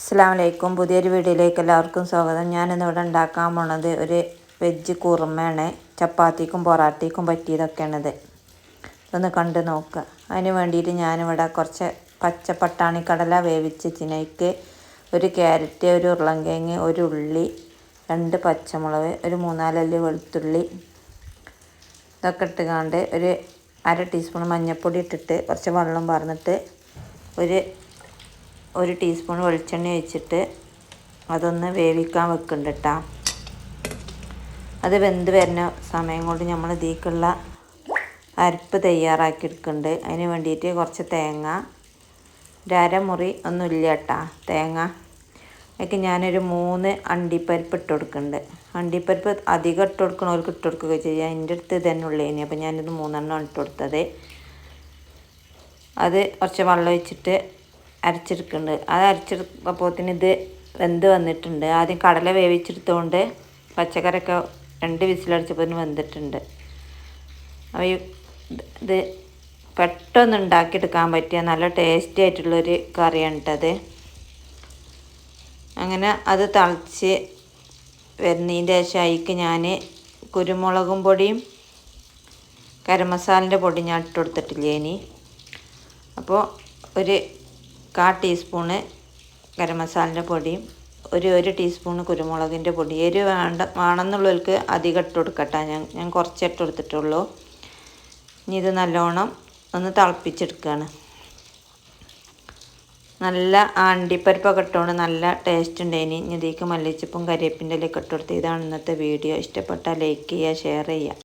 അസ്സാം വലൈക്കും പുതിയൊരു വീഡിയോയിലേക്ക് എല്ലാവർക്കും സ്വാഗതം. ഞാനിന്നിവിടെ ഉണ്ടാക്കാൻ പോണത് ഒരു വെജ് കുറുമയാണ്. ചപ്പാത്തിക്കും പൊറാട്ടയ്ക്കും പറ്റിയതൊക്കെയാണിത്. ഒന്ന് കണ്ട് നോക്കുക അതിന് വേണ്ടിയിട്ട് ഞാനിവിടെ കുറച്ച് പച്ച പട്ടാണി കടല വേവിച്ച് ചിനയ്ക്ക് ഒരു ക്യാരറ്റ് ഒരു ഉരുളങ്കേങ്ങ് ഒരു ഉള്ളി രണ്ട് പച്ചമുളക് ഒരു മൂന്നാലല്ലി വെളുത്തുള്ളി ഇതൊക്കെ ഇട്ടുകാണ്ട് ഒരു അര ടീസ്പൂൺ മഞ്ഞൾപ്പൊടി ഇട്ടിട്ട് കുറച്ച് വെള്ളം പറഞ്ഞിട്ട് ഒരു ഒരു ടീസ്പൂൺ വെളിച്ചെണ്ണ ഒഴിച്ചിട്ട് അതൊന്ന് വേവിക്കാൻ വെക്കുന്നുണ്ട് കേട്ടോ അത് വെന്ത് വരുന്ന സമയം കൊണ്ട് നമ്മൾ ഇതിക്കുള്ള അരപ്പ് തയ്യാറാക്കി എടുക്കുന്നുണ്ട് അതിന് വേണ്ടിയിട്ട് കുറച്ച് തേങ്ങ ഒരു അരമുറി ഒന്നുമില്ല കേട്ടോ തേങ്ങ. അതൊക്കെ ഞാനൊരു മൂന്ന് അണ്ടിപ്പരിപ്പ് ഇട്ട് കൊടുക്കുന്നുണ്ട് അണ്ടിപ്പരിപ്പ് അധികം ഇട്ട് കൊടുക്കണവർക്ക് ഇട്ട് കൊടുക്കുക ചെയ്യാം. എന്റെ അടുത്ത് തന്നെ ഉള്ളതിന് അപ്പോൾ ഞാനിത് മൂന്നെണ്ണം ഇട്ട് കൊടുത്തത്. അത് കുറച്ച് വെള്ളം ഒഴിച്ചിട്ട് അരച്ചെടുക്കുന്നുണ്ട്. അത് അരച്ചെടുക്കുമ്പോഴത്തേന് ഇത് വെന്ത് വന്നിട്ടുണ്ട്. ആദ്യം കടല വേവിച്ചെടുത്തുകൊണ്ട് പച്ചക്കറിയൊക്കെ രണ്ട് വിസിലടിച്ചപ്പോൾ വെന്തിട്ടുണ്ട്. ഈ ഇത് പെട്ടെന്ന് ഉണ്ടാക്കിയെടുക്കാൻ പറ്റിയ നല്ല ടേസ്റ്റി ആയിട്ടുള്ളൊരു കറിയാണ് കേട്ടത് അങ്ങനെ അത് തിളച്ച് വരുന്നതിന്റെ ശേഷം അതിക്ക് ഞാൻ കുരുമുളകും പൊടിയും ഗരം മസാലന്റെ പൊടി ഞാൻ ഇട്ട് കൊടുത്തിട്ടില്ലേ ഇനി. അപ്പോൾ ഒരു കാ ടീസ്പൂണ് ഗരം മസാലന്റെ പൊടിയും ഒരു ഒരു ടീസ്പൂണ് കുരുമുളകിന്റെ പൊടി. എരിവ് വേണ്ട വേണമെന്നുള്ളവർക്ക് അധികം ഇട്ട് കൊടുക്കട്ടെ. ഞാൻ ഞാൻ കുറച്ച് ഇട്ട് കൊടുത്തിട്ടുള്ളൂ. ഇനി ഇത് നല്ലോണം ഒന്ന് തിളപ്പിച്ചെടുക്കുകയാണ് നല്ല അണ്ടിപ്പരിപ്പൊക്കെ ഇട്ടുകൊണ്ട് നല്ല ടേസ്റ്റ് ഉണ്ടായിനി. ഇനി ഇതിലേക്ക് മല്ലിച്ചപ്പും കരിവേപ്പിന്റെ ഇലയൊക്കെ ഇട്ട് കൊടുത്ത്. ഇതാണ് ഇന്നത്തെ വീഡിയോ. ഇഷ്ടപ്പെട്ടാൽ ലൈക്ക് ചെയ്യുക ഷെയർ ചെയ്യുക.